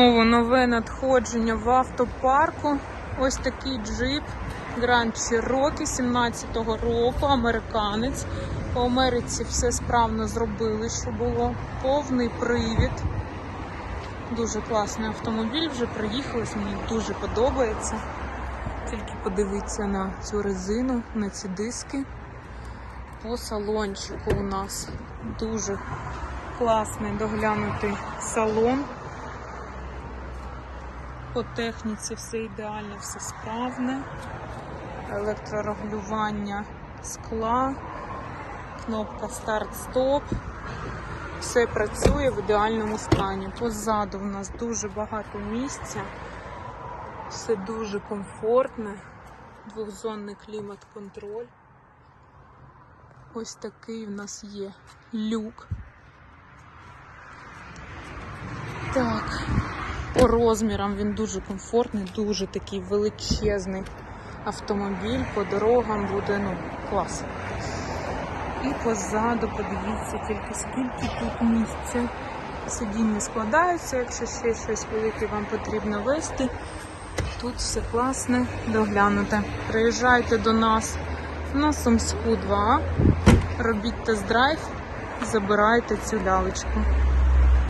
Знову нове надходження в автопарку. Ось такий джип Grand Cherokee 17-го року, американець. По Америці все справно зробили, що було. Повний привід. Дуже класний автомобіль, вже приїхалось, мені дуже подобається. Тільки подивіться на цю резину, на ці диски. По салончику у нас дуже класний доглянутий салон. По техніці все ідеально, все справне. Електрорегулювання скла, кнопка старт-стоп. Все працює в ідеальному стані. Позаду в нас дуже багато місця. Все дуже комфортне. Двохзонний клімат-контроль. Ось такий в нас є люк. Так, по розмірам він дуже комфортний, дуже такий величезний автомобіль. По дорогам буде ну, клас. І позаду подивіться тільки скільки тут місця. Сидіння складаються, якщо ще щось велике вам потрібно вести. Тут все класне, доглянуте. Приїжджайте до нас на Сумську 2, робіть тест-драйв, забирайте цю лялечку.